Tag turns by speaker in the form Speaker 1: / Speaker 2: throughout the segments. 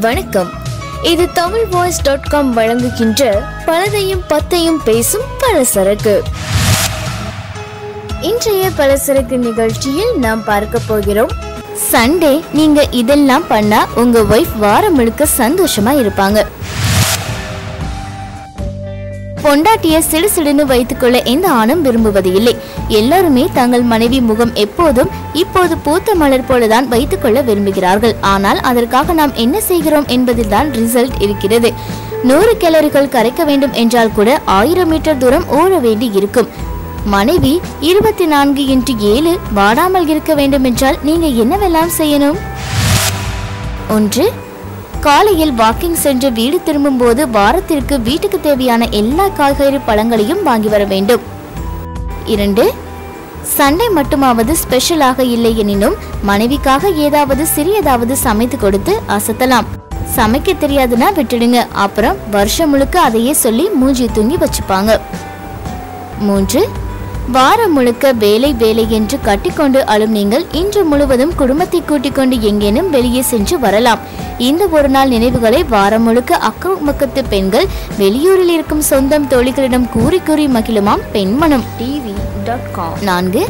Speaker 1: வணக்கம். இது Tamil voice dot com வழங்குகின்ற பலதையும் பத்தையும் பேசும் பலசரக்கு. இன்றைய பலசரக்கு நிகழ்ச்சியில் நாம் பார்க்க போகிறோம். சண்டே நீங்க இதெல்லாம் பண்ணா உங்க ஒய்ஃப் வாரம் முழுக்க சந்தோஷமா இருப்பாங்க. பொண்டாட்டிய சிடுசிடுன்னு வைத்துக்கொள்ள எந்த ஆணும் விரும்புவது இல்லை எல்லாருமே தங்கள் மனைவி முகம் எப்போதும் இப்போது பூத்த மலர் போலதான் வைத்துக்கொள்ள விரும்புகிறார்கள். ஆனால் அதற்காக நாம் என்ன செய்கிறோம் என்பதில் தான் ரிசல்ட் இருக்கிறது. நூறு கேலரிகள் கரைக்க வேண்டும் என்றால் கூட ஆயிரம் மீட்டர் தூரம் ஓட வேண்டி இருக்கும். மனைவி இருபத்தி நான்கு இன்ட்டு ஏழு வாடாமல் இருக்க வேண்டும் என்றால் நீங்க என்னவெல்லாம் செய்யணும்? ஒன்று காலையில் வாக்கிங் சென்று வீடு திரும்பும் போது வாரத்திற்கு வீட்டுக்கு தேவையான எல்லா காய்கறி பழங்களையும் வாங்கி வர வேண்டும். இரண்டு சண்டை மட்டுமாவது ஸ்பெஷலாக இல்லை எனினும் மனைவிக்காக ஏதாவது சிறியதாவது சமைத்து கொடுத்து அசத்தலாம். சமைக்க தெரியாதுன்னா விட்டுடுங்க. அப்புறம் வருஷம் முழுக்க அதையே சொல்லி மூஞ்சி தூங்கி வச்சுப்பாங்க. மூன்று வாரம் முழுக்க வேலை வேலை என்று கட்டிக்கொண்டு அழும் நீங்கள் இன்று முழுவதும் குடும்பத்தை கூட்டிக் கொண்டு எங்கேனும் வெளியே சென்று வரலாம். இந்த ஒரு நாள் நினைவுகளை வாரம் முழுக்க அக்கம் பக்கத்து பெண்கள் வெளியூரில் இருக்கும் சொந்தம் தோழிகளிடம் கூறி கூறி மகிழுமாம் பெண்மனம் டிவி டாட் காம் நான்கு.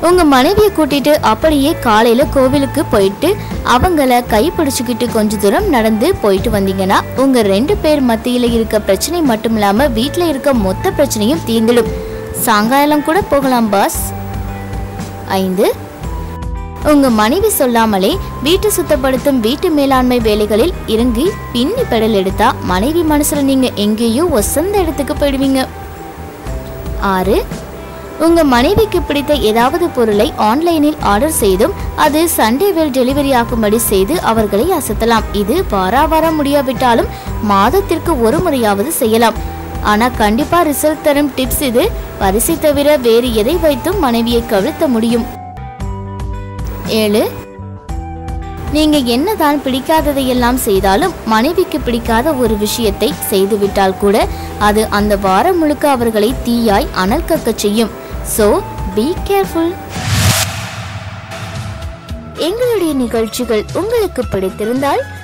Speaker 1: உங்க மனைவியை கூட்டிட்டு அப்படியே காலையில கோவிலுக்கு போயிட்டு அவங்கள கை பிடிச்சுக்கிட்டு கொஞ்ச தூரம் நடந்து போயிட்டு வந்தீங்கன்னா உங்க ரெண்டு பேர் மத்தியில இருக்க பிரச்சனை மட்டும் இல்லாம வீட்ல இருக்க மொத்த பிரச்சனையும் தீர்ந்துடும். சாயங்காலம் கூட போகலாம் பாஸ் ஐந்து. உங்க மனைவி சொல்லாமலே வீட்டு சுத்தப்படுத்தும் வீட்டு மேலாண்மை வேலைகளில் இறங்கி பின்னி பெடல் எடுத்தா மனைவி மனசுல நீங்க எங்கேயோ ஒசந்த இடத்துக்கு போயிடுவீங்க. ஆறு. உங்க மனைவிக்கு பிடித்த ஏதாவது பொருளை ஆன்லைனில் ஆர்டர் செய்தும் அது சண்டேவில் டெலிவரி ஆகும்படி செய்து அவர்களை அசத்தலாம். இது வாரா வாரம் முடியாவிட்டாலும் மாதத்திற்கு ஒரு முறையாவது செய்யலாம். ஆனால் கண்டிப்பாக ரிசல்ட் தரும் டிப்ஸ் இது. பரிசை தவிர வேறு எதை வைத்தும் மனைவியை கவிழ்த்த முடியும். ஏழு. நீங்க என்னதான் பிடிக்காததையெல்லாம் செய்தாலும் மனைவிக்கு பிடிக்காத ஒரு விஷயத்தை செய்துவிட்டால் கூட அது அந்த வாரம் முழுக்க அவர்களை தீயாய் அனல் கக்க செய்யும். சோ பி கேர்ஃபுல் எங்களுடைய நிகழ்ச்சிகள் உங்களுக்கு பிடித்திருந்தால்